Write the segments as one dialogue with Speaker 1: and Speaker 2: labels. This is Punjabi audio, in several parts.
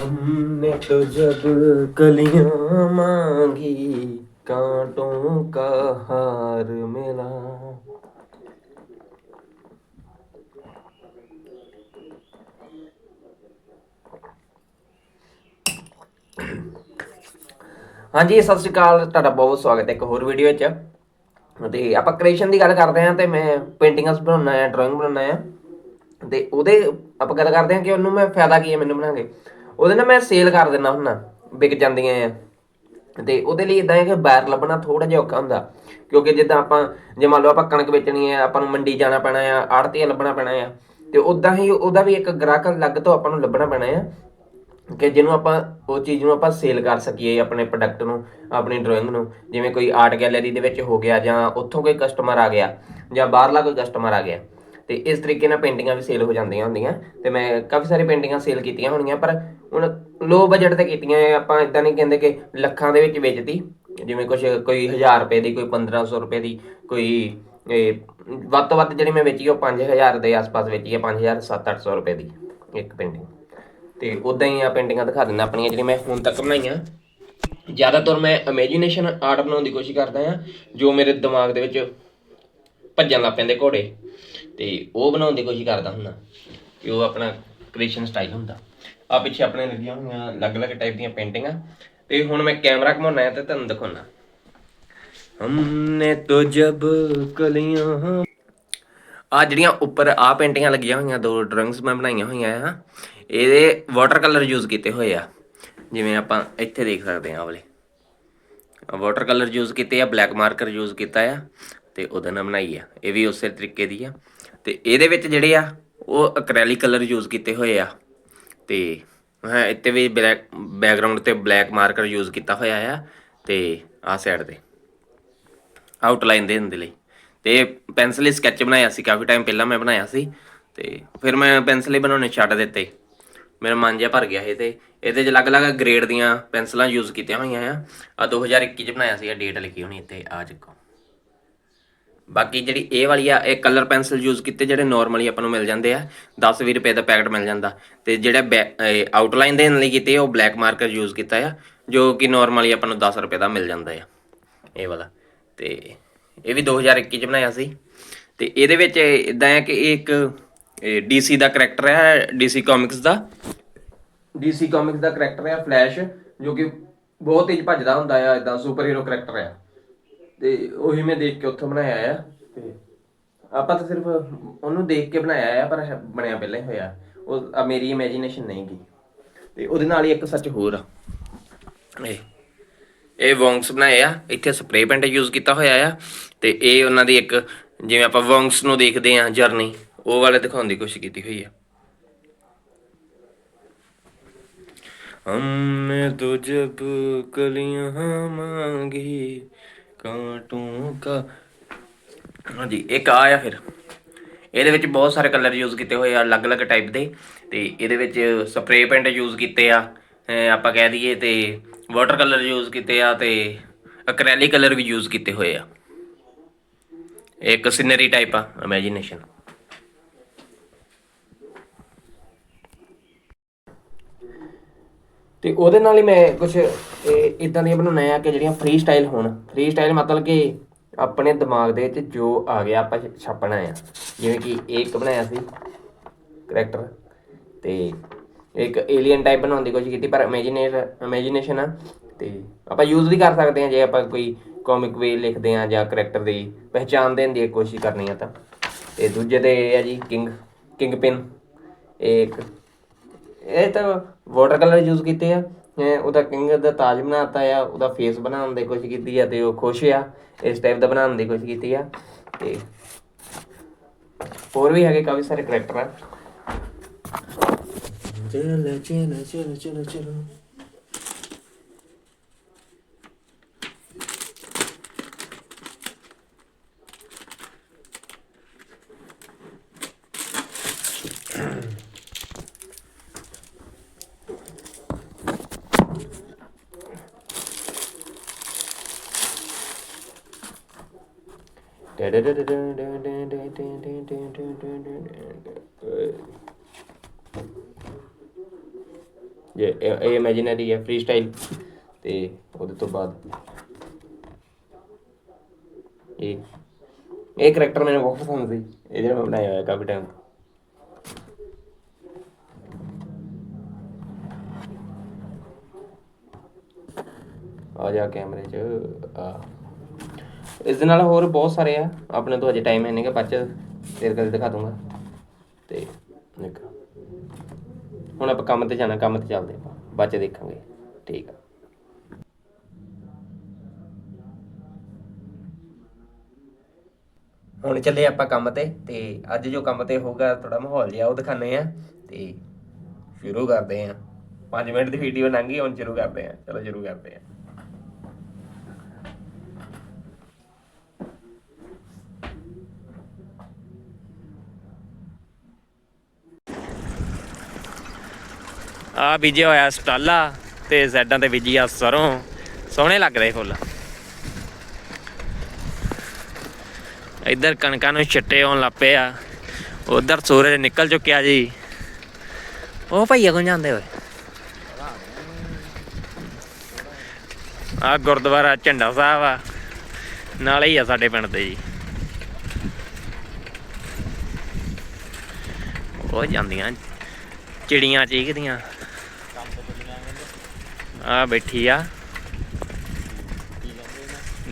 Speaker 1: हमने तो जब कलियां मांगी कांटों का हार मिला ਹਾਂਜੀ ਸਤਿ ਸ਼੍ਰੀ ਅਕਾਲ ਤੁਹਾਡਾ ਬਹੁਤ ਸਵਾਗਤ ਹੈ ਇੱਕ ਹੋਰ ਵੀਡੀਓ ਵਿੱਚ ਤੇ ਆਪਾਂ ਕ੍ਰੀਏਸ਼ਨ ਦੀ ਗੱਲ ਕਰਦੇ ਹਾਂ ਤੇ ਮੈਂ ਪੇਂਟਿੰਗਸ ਬਣਾਉਣਾ ਹੈ ਡਰਾਇੰਗ ਬਣਾਉਣਾ ਹੈ। ਤੇ ਉਹਦੇ ਆਪਾਂ ਗੱਲ ਕਰਦੇ ਹਾਂ ਕਿ ਉਹਨੂੰ ਮੈਂ ਫਾਇਦਾ ਕੀ ਹੈ ਮੈਨੂੰ ਬਣਾ ਕੇ ਉਹਦੇ ਨਾਲ ਮੈਂ ਸੇਲ ਕਰ ਦਿੰਦਾ ਹੁੰਨਾ ਵਿਕ ਜਾਂਦੀਆਂ ਆ। ਤੇ ਉਹਦੇ ਲਈ ਇਦਾਂ ਹੈ ਕਿ ਬਾਹਰ ਲੱਭਣਾ ਥੋੜਾ ਜਿਹਾ ਔਖਾ ਹੁੰਦਾ, ਕਿਉਂਕਿ ਜਿੱਦਾਂ ਆਪਾਂ, ਜੇ ਮੰਨ ਲਓ ਆਪਾਂ ਕਣਕ ਵੇਚਣੀ ਹੈ, ਆਪਾਂ ਨੂੰ ਮੰਡੀ ਜਾਣਾ ਪੈਣਾ ਆ, ਆੜਤੀਆ ਲੱਭਣਾ ਪੈਣਾ ਆ, ਤੇ ਉਦਾਂ ਹੀ ਉਹਦਾ ਵੀ ਇੱਕ ਗ੍ਰਾਹਕ ਅਲੱਗ ਤੋਂ ਆਪਾਂ ਨੂੰ ਲੱਭਣਾ ਪੈਣਾ ਆ। ਕਿ ਜਿਹਨੂੰ ਆਪਾਂ, ਉਹ ਚੀਜ਼ ਨੂੰ ਆਪਾਂ ਸੇਲ ਕਰ ਸਕੀਏ ਆਪਣੇ ਪ੍ਰੋਡਕਟ ਨੂੰ, ਆਪਣੀ ਡਰਾਇੰਗ ਨੂੰ। ਜਿਵੇਂ ਕੋਈ ਆਰਟ ਗੈਲਰੀ ਦੇ ਵਿੱਚ ਹੋ ਗਿਆ ਜਾਂ ਉੱਥੋਂ ਕੋਈ ਕਸਟਮਰ ਆ ਗਿਆ ਜਾਂ ਬਾਹਰਲਾ ਕੋਈ ਕਸਟਮਰ ਆ ਗਿਆ, ਤੇ ਇਸ ਤਰੀਕੇ ਨਾਲ ਪੇਂਟਿੰਗਾਂ ਵੀ ਸੇਲ ਹੋ ਜਾਂਦੀਆਂ ਹੁੰਦੀਆਂ। ਤੇ ਮੈਂ ਕਾਫੀ ਸਾਰੀ ਪੇਂਟਿੰਗਾਂ ਸੇਲ ਕੀਤੀਆਂ ਹੋਣਗੀਆਂ ਪਰ ਹੁਣ ਲੋ ਬਜਟ ਤੇ ਕੀਤੀਆਂ ਆਪਾਂ ਇਦਾਂ ਨਹੀਂ ਕਹਿੰਦੇ ਕਿ ਲੱਖਾਂ ਦੇ ਵਿੱਚ ਵੇਚਦੀ ਜਿਵੇਂ ਕੁਝ ਕੋਈ 1000 ਰੁਪਏ ਦੀ, ਕੋਈ 1500 ਰੁਪਏ ਦੀ, ਕੋਈ ਵੱਧ ਤੋਂ ਵੱਧ ਜਿਹੜੀ ਮੈਂ ਵੇਚੀ ਉਹ 5000 ਦੇ ਆਸ-ਪਾਸ ਵੇਚੀ ਹੈ 5000 7-800 ਰੁਪਏ ਦੀ ਇੱਕ ਪੇਂਟਿੰਗ ਤੇ ਉਦਾਂ ਹੀ ਆ ਪੇਂਟਿੰਗਾਂ ਦਿਖਾ ਦਿੰਦਾ ਆਪਣੀਆਂ ਜਿਹੜੀਆਂ ਮੈਂ ਹੁਣ ਤੱਕ ਬਣਾਈਆਂ। ਜ਼ਿਆਦਾਤਰ ਮੈਂ ਇਮੇਜਿਨੇਸ਼ਨ ਆਰਟ ਬਣਾਉਣ ਦੀ ਕੋਸ਼ਿਸ਼ ਕਰਦਾ ਆ ਜੋ ਮੇਰੇ ਦਿਮਾਗ ਦੇ ਵਿੱਚ ਭੱਜਣ ਲੱਗ ਪੈਂਦੇ ਘੋੜੇ। ਤੇ ਉਹ ਬਣਾਉਣ ਦੀ ਕੋਸ਼ਿਸ਼ ਕਰਦਾ ਹੁੰਦਾ, ਕਿ ਉਹ ਆਪਣਾ ਕ੍ਰੀਏਸ਼ਨ ਸਟਾਈਲ ਹੁੰਦਾ। ਆ ਪਿੱਛੇ ਆਪਣੇ ਲੱਗੀਆਂ ਹੋਈਆਂ ਅਲੱਗ-ਅਲੱਗ ਟਾਈਪ ਦੀਆਂ ਪੇਂਟਿੰਗਾਂ। ਤੇ ਹੁਣ ਮੈਂ ਕੈਮਰਾ ਘਮਾਉਣਾ ਹੈ ਤੇ ਤੁਹਾਨੂੰ ਦਿਖਾਉਣਾ। ਹਮਨੇ ਤੋ ਜਬ ਕਲੀਆਂ ਆ ਜਿਹੜੀਆਂ ਉੱਪਰ ਆ ਪੇਂਟਿੰਗਾਂ ਲੱਗੀਆਂ ਹੋਈਆਂ, ਦੋ ਡਰਾਇੰਗਸ ਮੈਂ ਬਣਾਈਆਂ ਹੋਈਆਂ ਆ। ਇਹਦੇ ਵਾਟਰ ਕਲਰ ਯੂਜ਼ ਕੀਤੇ ਹੋਏ ਆ। ਜਿਵੇਂ ਆਪਾਂ ਇੱਥੇ ਦੇਖ ਸਕਦੇ ਹਾਂ, ਆਹ ਵਾਲੇ। ਵਾਟਰ ਕਲਰ ਯੂਜ਼ ਕੀਤੇ ਆ ਬਲੈਕ ਮਾਰਕਰ ਯੂਜ਼ ਕੀਤਾ ਆ, ਤੇ ਉਹਦੇ ਨਾਲ ਬਣਾਈ ਆ। ਇਹ ਵੀ ਉਸੇ ਤਰੀਕੇ ਦੀ ਆ। ਤੇ ਇਹਦੇ ਵਿੱਚ ਜਿਹੜੇ ਆ, ਉਹ ਅਕ੍ਰੈਲਿਕ ਕਲਰ ਯੂਜ਼ ਕੀਤੇ ਹੋਏ ਆ। ਤੇ ਹਾਂ, ਇੱਥੇ ਵੀ ਬਲੈਕ ਬੈਕਗ੍ਰਾਉਂਡ ਤੇ ਬਲੈਕ ਮਾਰਕਰ ਯੂਜ਼ ਕੀਤਾ ਹੋਇਆ ਆ, ਤੇ ਆਹ ਸਾਈਡ ਤੇ। ਆਊਟਲਾਈਨ ਦੇਣ ਦੇ ਲਈ। ਤੇ ਪੈਨਸਲ ਸਕੈਚ ਬਣਾਇਆ ਸੀ, ਕਾਫੀ ਟਾਈਮ ਪਹਿਲਾਂ ਮੈਂ ਬਣਾਇਆ ਸੀ ਤੇ ਫਿਰ ਮੈਂ ਪੈਨਸਲ ਬਣਾਉਣੇ ਛੱਡ ਦਿੱਤੇ। ਮੇਰਾ ਮਨ ਜਿਹਾ ਭਰ ਗਿਆ ਇਹ ਤੇ ਇਹਦੇ 'ਚ ਅਲੱਗ-ਅਲੱਗ ਗ੍ਰੇਡ ਦੀਆਂ ਪੈਨਸਲਾਂ ਯੂਜ਼ ਕੀਤੀਆਂ ਹੋਈਆਂ ਆ। ਆ 2021 ਚ ਬਣਾਇਆ ਸੀ ਡੇਟ ਲਿਖੀ ਹੋਣੀ ਇੱਥੇ ਆ ਚੱਕੋ ਬਾਕੀ ਜਿਹੜੀ ਇਹ ਵਾਲੀ ਆ, ਇਹ ਕਲਰ ਪੈਨਸਲ ਯੂਜ਼ ਕੀਤੇ ਜਿਹੜੇ ਨਾਰਮਲੀ ਆਪਾਂ ਨੂੰ ਮਿਲ ਜਾਂਦੇ ਆ 10-20 ਰੁਪਏ ਦਾ ਪੈਕਟ ਮਿਲ ਜਾਂਦਾ। ਤੇ ਜਿਹੜਾ ਆਊਟਲਾਈਨ ਦੇਣ ਲਈ ਕੀਤੇ ਉਹ ਬਲੈਕ ਮਾਰਕਰ ਯੂਜ਼ ਕੀਤਾ ਆ, ਜੋ ਕਿ ਨਾਰਮਲੀ ਆਪਾਂ ਨੂੰ 10 ਰੁਪਏ ਦਾ ਮਿਲ ਜਾਂਦਾ ਆ। ਇਹ ਵਾਲਾ, ਤੇ ਇਹ ਵੀ 2021 ਚ ਬਣਾਇਆ ਸੀ। ਤੇ ਇਹਦੇ ਵਿੱਚ ਇਦਾਂ ਹੈ ਕਿ ਇਹ ਇੱਕ ਡੀਸੀ ਦਾ ਕੈਰੈਕਟਰ ਹੈ, ਡੀਸੀ ਕਾਮਿਕਸ ਦਾ। ਡੀਸੀ ਕਾਮਿਕਸ ਦਾ ਕੈਰੈਕਟਰ ਹੈ ਫਲੈਸ਼ ਜੋ ਕਿ ਬਹੁਤ ਤੇਜ਼ ਭੱਜਦਾ ਹੁੰਦਾ ਆ ਇਦਾਂ ਸੁਪਰ ਹੀਰੋ ਕੈਰੈਕਟਰ ਆ। ਤੇ ਉਹੀ ਮੈਂ ਦੇਖ ਕੇ ਉੱਥੋਂ ਬਣਾਇਆ ਆ, ਤੇ ਆਪਾਂ ਤਾਂ ਸਿਰਫ ਉਹਨੂੰ ਦੇਖ ਕੇ ਬਣਾਇਆ ਆ, ਪਰ ਬਣਿਆ ਪਹਿਲਾਂ ਹੀ ਹੋਇਆ। ਉਹ ਮੇਰੀ ਇਮੇਜਿਨੇਸ਼ਨ ਨਹੀਂ ਗਈ। ਤੇ ਉਹਦੇ ਨਾਲ ਹੀ ਇੱਕ ਸੱਚ ਹੋਰ ਆ। ਇਹ ਇਹ ਵੌਂਗਸ ਬਣਾਏ ਆ। ਇੱਥੇ ਸਪਰੇ ਪੈਂਟ ਯੂਜ਼ ਕੀਤਾ ਹੋਇਆ ਆ ਤੇ ਇਹ ਉਹਨਾਂ ਦੀ ਇੱਕ ਜਿਵੇਂ ਆਪਾਂ ਵੌਂਗਸ ਨੂੰ ਦੇਖਦੇ ਆ ਜਰਨੀ ਉਹ ਵਾਲੇ ਦਿਖਾਉਣ ਦੀ ਕੋਸ਼ਿਸ਼ ਕੀਤੀ ਹੋਈ ਆ। ਹਮੇ ਤੋ ਜਬ ਕਲੀਆਂ ਮੰਗੀ ਕਾਂਟੋਂ ਕਾ ਹਾਂਜੀ ਇੱਕ ਆਇਆ ਫਿਰ। ਇਹਦੇ ਵਿੱਚ ਬਹੁਤ ਸਾਰੇ ਕਲਰ ਯੂਜ਼ ਕੀਤੇ ਹੋਏ ਆ ਅਲੱਗ-ਅਲੱਗ ਟਾਈਪ ਦੇ। ਤੇ ਇਹਦੇ ਵਿੱਚ ਸਪਰੇ ਪੈਂਟ ਯੂਜ਼ ਕੀਤੇ ਆ। ਆਪਾਂ ਕਹਿ ਦਈਏ ਤੇ ਵਾਟਰ ਕਲਰ ਯੂਜ਼ ਕੀਤੇ ਆ ਤੇ ਅਕ੍ਰੈਲਿਕ ਕਲਰ ਵੀ ਯੂਜ਼ ਕੀਤੇ ਹੋਏ ਆ। ਇੱਕ ਸਿਨਰੀ ਟਾਈਪ ਆ ਇਮੇਜਿਨੇਸ਼ਨ ਤੇ ਉਹਦੇ ਨਾਲ ਹੀ ਮੈਂ ਕੁਝ ਇਦਾਂ ਦੀਆਂ ਬਣਾਉਣਾ ਆ ਕਿ ਜਿਹੜੀਆਂ ਫ੍ਰੀ ਸਟਾਈਲ ਹੋਣ। ਫ੍ਰੀ ਸਟਾਈਲ ਮਤਲਬ ਕਿ ਆਪਣੇ ਦਿਮਾਗ ਦੇ ਵਿੱਚ ਜੋ ਆ ਗਿਆ, ਆਪਾਂ ਛ- ਛਾਪਣਾ ਆ। ਜਿਵੇਂ ਕਿ ਇਹ ਇੱਕ ਬਣਾਇਆ ਸੀ ਕਰੈਕਟਰ ਤੇ ਇੱਕ ਏਲੀਅਨ ਟਾਈਪ ਬਣਾਉਣ ਦੀ ਕੋਸ਼ਿਸ਼ ਕੀਤੀ, ਪਰ ਇਮੇਜਿਨੇਟ ਇਮੇਜਿਨੇਸ਼ਨ ਆ, ਤੇ ਆਪਾਂ ਯੂਜ਼ ਵੀ ਕਰ ਸਕਦੇ ਹਾਂ, ਜੇ ਆਪਾਂ ਕੋਈ ਕਾਮਿਕ ਵੇ ਲਿਖਦੇ ਹਾਂ ਜਾਂ ਕਰੈਕਟਰ ਦੀ ਪਹਿਚਾਣ ਦੇਣ ਦੀ ਕੋਸ਼ਿਸ਼ ਕਰਨੀ ਆ ਤਾਂ। ਤੇ ਦੂਜੇ ਤੇ ਇਹ ਆ ਜੀ ਕਿੰਗ ਕਿੰਗ ਪਿਨ ਇਹ ਇੱਕ, ਇਹ ਤਾਂ ਵਾਟਰ ਕਲਰ ਯੂਜ਼ ਕੀਤੇ ਆ। ਉਹਦਾ ਕਿੰਗ ਦਾ ਤਾਜ ਬਣਾਤਾ ਆ, ਉਹਦਾ ਫੇਸ ਬਣਾਉਣ ਦੀ ਕੋਸ਼ਿਸ਼ ਕੀਤੀ ਆ ਤੇ ਉਹ ਖੁਸ਼ ਆ, ਇਸ ਟਾਈਪ ਦਾ ਬਣਾਉਣ ਦੀ ਕੋਸ਼ਿਸ਼ ਕੀਤੀ ਆ। ਤੇ ਹੋਰ ਵੀ ਹੈਗੇ ਕਾਫੀ ਸਾਰੇ ਕਰੈਕਟਰ ਆ। Chela, chela, chela, chela, chela. da da da da da da da da da da da da ਜੇ ਇਹ ਇਮੇਜਿਨਰੀ ਹੈ ਫ੍ਰੀ ਸਟਾਈਲ ਤੇ ਉਹਦੇ ਤੋਂ ਬਾਅਦ ਇਹ ਇਹ ਕਰੈਕਟਰ ਮੈਨੂੰ ਬਹੁਤ ਪਸੰਦ ਸੀ ਇਹ ਜਿਹੜਾ ਮੈਂ ਬਣਾਇਆ ਹੋਇਆ ਕਾਫੀ ਟਾਈਮ ਆ ਜਾ ਕੈਮਰੇ 'ਚ, ਆ। ਇਸ ਦੇ ਨਾਲ ਹੋਰ ਬਹੁਤ ਸਾਰੇ ਆ, ਆਪਣੇ ਤੋਂ ਅਜੇ ਟਾਈਮ ਹੈ ਨਹੀਂ ਕਿ ਬਾਅਦ 'ਚ ਦਿਖਾ ਦੂੰਗਾ। ਤੇ ਦੇਖ ਹੁਣ ਆਪਾਂ ਕੰਮ ਤੇ ਜਾਣਾ, ਕੰਮ ਤੇ ਚੱਲਦੇ ਆਪਾਂ, ਬਾਅਦ 'ਚ ਦੇਖਾਂਗੇ। ਠੀਕ ਆ। ਹੁਣ ਚੱਲੇ ਆਪਾਂ ਕੰਮ ਤੇ ਤੇ ਅੱਜ ਜੋ ਕੰਮ ਤੇ ਹੋਊਗਾ ਥੋੜਾ ਮਾਹੌਲ ਜਿਹਾ ਉਹ ਦਿਖਾਣੇ ਆ ਤੇ ਸ਼ੁਰੂ ਕਰਦੇ ਆ 5 ਮਿੰਟ ਦੀ ਵੀਡੀਓ ਲੰਘੀ ਹੁਣ ਸ਼ੁਰੂ ਕਰਦੇ ਆ ਚਲੋ, ਸ਼ੁਰੂ ਕਰਦੇ ਆ ਆ ਬੀਜਿਆ ਹੋਇਆ ਸਟਾਲਾ ਤੇ ਸਾਈਡਾਂ ਤੇ ਬੀਜੀ ਆ ਸਰੋਂ। ਸੋਹਣੇ ਲੱਗ ਰਹੇ ਫੁੱਲ। ਇੱਧਰ ਕਣਕਾਂ ਨੂੰ ਛਿੱਟੇ ਆਉਣ ਲੱਪੇ ਆ। ਉਧਰ ਸੂਰਜ ਨਿਕਲ ਚੁੱਕਿਆ ਜੀ। ਉਹ ਭਈਆ ਕੋਲ ਜਾਂਦੇ ਓਏ ਆ ਗੁਰਦੁਆਰਾ ਝੰਡਾ ਸਾਹਿਬ ਆ। ਨਾਲੇ ਹੀ ਆ ਸਾਡੇ ਪਿੰਡ ਦੇ ਜੀ। ਉਹ ਜਾਂਦੀਆਂ ਚਿੜੀਆਂ ਚੀਕਦੀਆਂ। ਆ ਬੈਠੀ ਆ।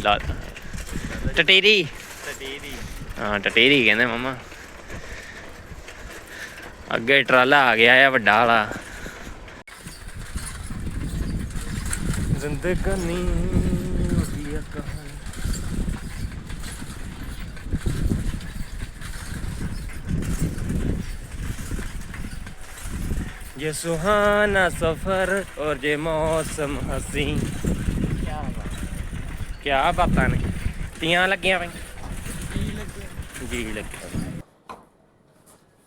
Speaker 1: ਲਾ, ਟਟੇਰੀ। ਹਾਂ, ਟਟੇਰੀ ਕਹਿੰਦੇ ਮਮਾ। ਅੱਗੇ ਟਰਾਲਾ ਆ ਗਿਆ ਆ, ਵੱਡਾ ਵਾਲਾ। ਜ਼ਿੰਦਗਾਨੀ ਉਹਦੀ ਕਹਾਣੀ ये सुहाना सफर और ये मौसम हसी क्या ਬਾਤਾਂ ਨੇ ਤੀਆਂ ਲੱਗੀਆਂ ਪਈ ਜੀ ਲੱਗਿਆ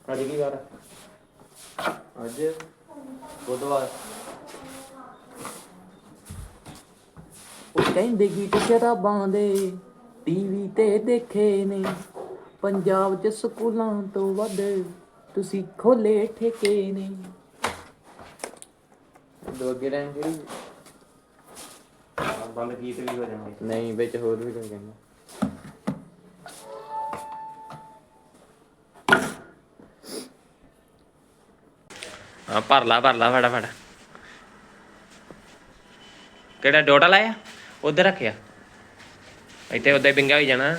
Speaker 1: ਅੱਜ ਕੀ ਵਾਰ ਅੱਜ ਬੁੱਧਵਾਰ
Speaker 2: ਉਹ ਕਹਿੰਦੇ ਗੀਤ ਸ਼ਰਾਬਾਂ ਦੇ ਟੀਵੀ ਤੇ ਦੇਖੇ ਨੇ ਪੰਜਾਬ ਚ ਸਕੂਲਾਂ ਤੋਂ ਵੱਧ ਤੁਸੀਂ ਖੋਲੇ ਠੇਕੇ ਨੇ ਦੋ ਅੱਗੇ ਰਹਿਣ ਕਿਹੜੀ
Speaker 1: ਬੰਦ ਗੀਤ ਵੀ ਹੋ ਜਾਣਗੇ।
Speaker 2: ਨਹੀਂ ਵਿੱਚ ਹੋਰ ਵੀ ਕੋਈ ਕਹਿੰਦਾ
Speaker 1: ਹਾਂ ਭਰ ਲਾ ਭਰ ਲਾ ਫਟਾਫਟ। ਕਿਹੜਾ ਡੋਟਾ ਲਾਇਆ? ਉਧਰ ਰੱਖਿਆ। ਇੱਥੇ ਉਦਾਂ ਹੀ ਬਿੰਗਾ ਹੋਈ ਜਾਣਾ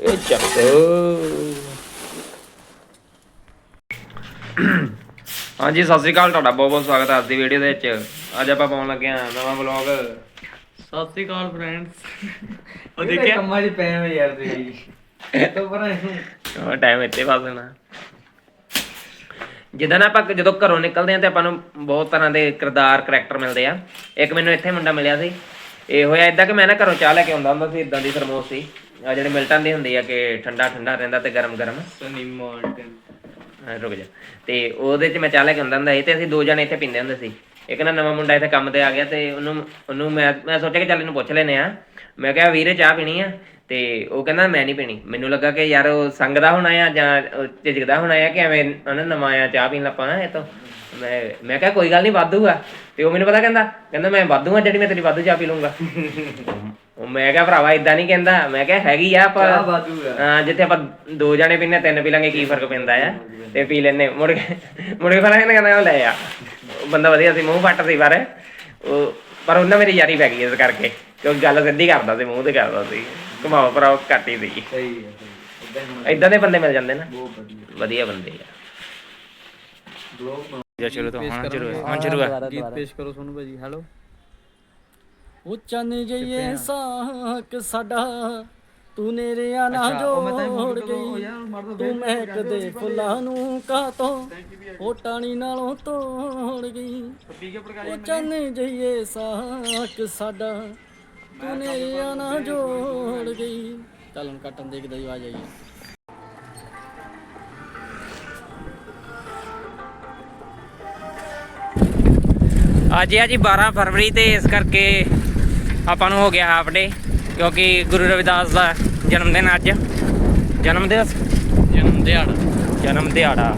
Speaker 1: ਇਹ ਚੱਕੋ ਹਾਂਜੀ ਸਤਿ ਸ੍ਰੀ ਅਕਾਲ ਤੁਹਾਡਾ ਬਹੁਤ ਬਹੁਤ ਸਵਾਗਤ ਹੈ ਅੱਜ ਦੀ ਵੀਡੀਓ ਦੇ ਵਿੱਚ। ਅੱਜ ਆਪਾਂ ਪਾਉਣ ਲੱਗੇ ਹਾਂ ਨਵਾਂ ਵਲੌਗ
Speaker 2: ਸਤਿ ਸ੍ਰੀ ਅਕਾਲ ਫਰੈਂਡਸ ਉਹ ਦੇਖਿਆ? ਕੰਮਾਂ 'ਚ ਪਏ ਹੋਏ ਯਾਰ ਤੁਸੀਂ। ਤੋਂ ਪਰਾਂ
Speaker 1: ਉਹ ਟਾਈਮ ਇੱਥੇ ਪਾਸ ਹੋਣਾ ਜਿੱਦਾਂ ਨਾ ਆਪਾਂ ਜਦੋਂ ਘਰੋਂ ਨਿਕਲਦੇ ਆ ਤੇ ਆਪਾਂ ਨੂੰ ਬਹੁਤ ਤਰ੍ਹਾਂ ਦੇ ਕਿਰਦਾਰ ਕਰੈਕਟਰ ਮਿਲਦੇ ਆ। ਇੱਕ ਮੈਨੂੰ ਇੱਥੇ ਮੁੰਡਾ ਮਿਲਿਆ ਸੀ। ਇਹ ਹੋਇਆ ਇਦਾਂ ਕਿ ਮੈਂ ਨਾ ਘਰੋਂ ਚਾਹ ਲੈ ਕੇ ਆਉਂਦਾ ਹੁੰਦਾ ਸੀ ਇਦਾਂ ਦੀ ਥਰਮੋਸ ਸੀ। ਆ ਜਿਹੜੇ ਮਿਲਟਨ ਦੀ ਹੁੰਦੀ ਆ ਕਿ ਠੰਡਾ ਠੰਡਾ ਰਹਿੰਦਾ ਤੇ ਗਰਮ ਗਰਮ
Speaker 2: ਸਨੀ ਮਾਲਟਨ
Speaker 1: ਹਾਂ, ਰੁਕ ਜਾ। ਤੇ ਉਹਦੇ ਚ ਮੈਂ ਚਾਹ ਲੈ ਕੇ ਆਉਂਦਾ ਹੁੰਦਾ ਸੀ ਤੇ ਅਸੀਂ ਦੋ ਜਣੇ ਇੱਥੇ ਪੀਂਦੇ ਹੁੰਦੇ ਸੀ। ਇੱਕ ਨਾ ਨਵਾਂ ਮੁੰਡਾ ਇੱਥੇ ਕੰਮ ਤੇ ਆ ਗਿਆ ਤੇ ਉਹਨੂੰ ਉਹਨੂੰ ਮੈਂ ਮੈਂ ਸੋਚਿਆ ਕਿ ਚੱਲ ਇਹਨੂੰ ਪੁੱਛ ਲੈਨੇ ਆ ਮੈਂ ਕਿਹਾ ਵੀਰੇ ਚਾਹ ਪੀਣੀ ਆ? ਤੇ ਉਹ ਕਹਿੰਦਾ ਮੈਂ ਨਹੀਂ ਪੀਣੀ। ਮੈਨੂੰ ਲੱਗਾ ਕਿ ਯਾਰ ਉਹ ਸੰਗਦਾ ਹੋਣਾ ਆ ਜਾਂ ਉਹ ਝਿਜਕਦਾ ਹੋਣਾ ਆ ਕਿ ਐਵੇਂ ਉਹਨੇ ਨਵਾਂ ਆ ਚਾਹ ਪੀਣ ਲੱਪਾ ਇਹ ਤੋਂ। ਮੈਂ ਮੈਂ ਕਿਹਾ ਕੋਈ ਗੱਲ ਨਹੀਂ ਵਾਧੂ ਆ। ਤੇ ਉਹ ਮੈਨੂੰ ਪਤਾ ਕਹਿੰਦਾ ਕਹਿੰਦਾ ਮੈਂ ਵਾਧੂ ਆ ਜਿਹੜੀ ਮੈਂ ਤੇਰੀ ਵਾਧੂ ਚਾਹ ਪੀ ਲੂੰਗਾ ਉਹ ਮੈਂ ਕਿਹਾ ਭਰਾਵਾ ਇਦਾਂ ਨਹੀਂ ਕਹਿੰਦਾ ਮੈਂ ਕਿਹਾ ਹੈਗੀ ਆ ਪਰ
Speaker 2: ਚਾਹ ਵਾਧੂ ਆ।
Speaker 1: ਹਾਂ ਜਿੱਥੇ ਆਪਾਂ ਦੋ ਜਣੇ ਪੀਨੇ ਤਿੰਨ ਪੀ ਲਾਂਗੇ ਕੀ ਫ਼ਰਕ ਪੈਂਦਾ ਆ? ਤੇ ਪੀ ਲੈਨੇ ਮੁੜ ਕੇ ਮੁੜ ਕੇ ਫਰਾਂ ਕਹਿੰਦਾ ਉਹ ਲੈ ਆ। ਉਹ ਬੰਦਾ ਵਧੀਆ ਸੀ ਮੂੰਹ ਫੱਟ ਸੀ ਪਰ ਉਹ ਪਰ ਉਹਨਾਂ ਮੇਰੀ ਯਾਰੀ ਪੈ ਗਈ ਇਸ ਕਰਕੇ। ਕਿਉਂਕਿ ਗੱਲ ਸਿੱਧੀ ਕਰਦਾ ਸੀ ਮੂੰਹ ਤੇ ਕਰਦਾ ਸੀ। ਘੁਮਾਓ ਭਰਾਓ ਘੱਟ ਹੀ ਸੀ।
Speaker 2: ਸਹੀ ਹੈ ਇਦਾਂ
Speaker 1: ਦੇ ਬੰਦੇ ਮਿਲ ਜਾਂਦੇ ਨਾ।
Speaker 2: ਬਹੁਤ ਵਧੀਆ।
Speaker 1: ਵਧੀਆ ਬੰਦੇ ਆ।
Speaker 2: ਬਲੌਗ
Speaker 1: ਜੋ ਸ਼ੁਰੂ ਤੋਂ ਹਾਂ ਸ਼ੁਰੂ ਹੈ ਹਾਂ ਸ਼ੁਰੂ ਹੈ
Speaker 2: ਗੀਤ ਪੇਸ਼ ਕਰੋ ਸੋਨੂ ਭਾਜੀ ਹੈਲੋ। ਉੱਚਾ ਨ ਜਾਈਏ ਸਾਕ ਸਾਡਾ। ਤੂੰ ਨੇਰਿਆ ਨਾ ਜੋੜ ਗਈ। ਤੂੰ ਮਹਿਕਦੇ ਫੁੱਲਾਂ ਨੂੰ ਕਾਤੋਂ ਉਹ ਟਾਣੀ ਨਾਲੋਂ ਤੋੜ ਗਈ। ਉਹ ਚੰਨ ਜਈਏ ਸਾਕ ਸਾਡਾ। ਤੂੰ ਨੇਰਿਆ ਨਾ ਜੋੜ ਗਈ। ਚੱਲ ਹੁਣ ਕੱਟਣ ਦੇ ਕਿਦਾਂ ਆਵਾਜ਼ ਆਈ
Speaker 1: ਅੱਜ ਆ ਜੀ 12 ਫਰਵਰੀ ਤੇ ਇਸ ਕਰਕੇ ਆਪਾਂ ਨੂੰ ਹੋ ਗਿਆ ਹਾਫ ਡੇ ਕਿਉਂਕਿ ਗੁਰੂ ਰਵਿਦਾਸ ਦਾ ਜਨਮ ਦਿਨ ਅੱਜ। ਜਨਮ ਦਿਵਸ?
Speaker 3: ਜਨਮ ਦਿਹਾੜਾ।
Speaker 1: ਜਨਮ ਦਿਹਾੜਾ।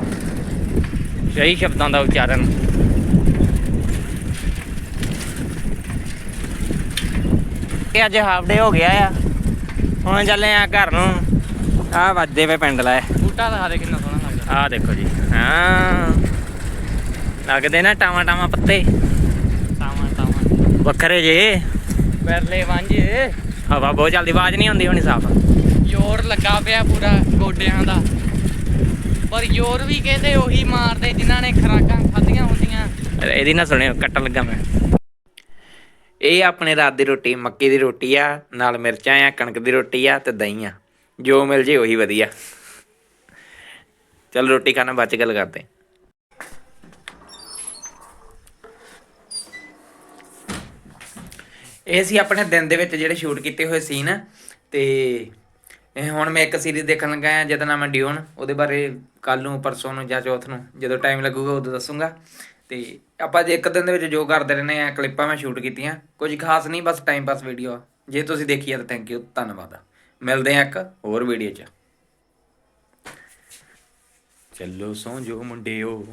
Speaker 1: ਸਹੀ ਸ਼ਬਦਾਂ ਦਾ ਉਚਾਰਨ। ਇਹ ਅੱਜ ਹਾਫ ਡੇ ਹੋ ਗਿਆ ਆ। ਹੁਣ ਚੱਲੇ ਆ ਘਰ ਨੂੰ। ਆ ਵੱਜਦੇ ਪਏ ਪਿੰਡ ਲੈ।
Speaker 3: ਬੂਟਾ ਦਿਖਾ ਦੇ ਕਿੰਨਾ ਸੋਹਣਾ ਲੱਗਦਾ।
Speaker 1: ਆ ਦੇਖੋ ਜੀ। ਹਾਂ। ਲੱਗਦੇ ਨਾ ਟਾਵਾਂ ਟਾਵਾਂ ਪੱਤੇ।
Speaker 3: ਟਾਵਾਂ ਟਾਵਾਂ
Speaker 1: ਵੱਖਰੇ ਜੇ।
Speaker 3: ਪੈਰਲੇ ਵਾਂਝੇ।
Speaker 1: ਹਵਾ ਬਹੁਤ ਚੱਲਦੀ ਆਵਾਜ਼ ਨਹੀਂ ਹੁੰਦੀ ਹੋਣੀ ਸਾਫ਼।
Speaker 3: ਜ਼ੋਰ ਲੱਗਾ ਪਿਆ ਪੂਰਾ ਗੋਡਿਆਂ ਦਾ। ਪਰ ਜ਼ੋਰ ਵੀ ਕਹਿੰਦੇ ਉਹੀ ਮਾਰਦੇ ਜਿਨ੍ਹਾਂ ਨੇ ਖਰਾਕਾਂ ਖਾਧੀਆਂ ਹੁੰਦੀਆਂ।
Speaker 1: ਇਹਦੀ ਨਾ ਸੁਣਿਓ ਕੱਟਣ ਲੱਗਾ ਮੈਂ। ਇਹ ਆਪਣੇ ਰਾਤ ਦੀ ਰੋਟੀ ਮੱਕੀ ਦੀ ਰੋਟੀ ਆ ਨਾਲ ਮਿਰਚਾਂ ਆ ਕਣਕ ਦੀ ਰੋਟੀ ਆ ਤੇ ਦਹੀਂ ਆ। ਜੋ ਮਿਲ ਜੇ ਉਹੀ ਵਧੀਆ। ਚਲ ਰੋਟੀ ਖਾਣਾ ਬਾਅਦ ਚ ਗੱਲ ਕਰਦੇ। ਇਹ ਸੀ ਆਪਣੇ ਦਿਨ ਦੇ ਵਿੱਚ ਜਿਹੜੇ ਸ਼ੂਟ ਕੀਤੇ ਹੋਏ ਸੀਨ ਤੇ ਇਹ ਹੁਣ ਮੈਂ ਇੱਕ ਸੀਰੀਜ਼ ਦੇਖਣ ਲੱਗਾ ਆ ਜਿਹਦਾ ਨਾਮ ਹੈ ਡਿਓਨ ਉਹਦੇ ਬਾਰੇ ਕੱਲ ਨੂੰ, ਪਰਸੋਂ ਨੂੰ ਜਾਂ ਚੌਥ ਨੂੰ, ਜਦੋਂ ਟਾਈਮ ਲੱਗੂਗਾ, ਉਦੋਂ ਦੱਸੂਗਾ। ਤੇ ਆਪਾਂ ਜੇ ਇੱਕ ਦਿਨ ਦੇ ਵਿੱਚ ਜੋ ਕਰਦੇ ਰਹਿੰਦੇ ਆ ਕਲਿੱਪਾਂ ਮੈਂ ਸ਼ੂਟ ਕੀਤੀਆਂ। ਕੁਝ ਖਾਸ ਨਹੀਂ, ਬਸ ਟਾਈਮ ਪਾਸ ਵੀਡੀਓ ਆ ਜੇ ਤੁਸੀਂ ਦੇਖੀ ਆ, ਤਾਂ ਥੈਂਕ ਯੂ ਧੰਨਵਾਦ। ਮਿਲਦੇ ਆ ਇੱਕ ਹੋਰ ਵੀਡੀਓ 'ਚ। ਚੱਲੋ ਸੌਂ ਜੋ ਮੁੰਡਿਓ।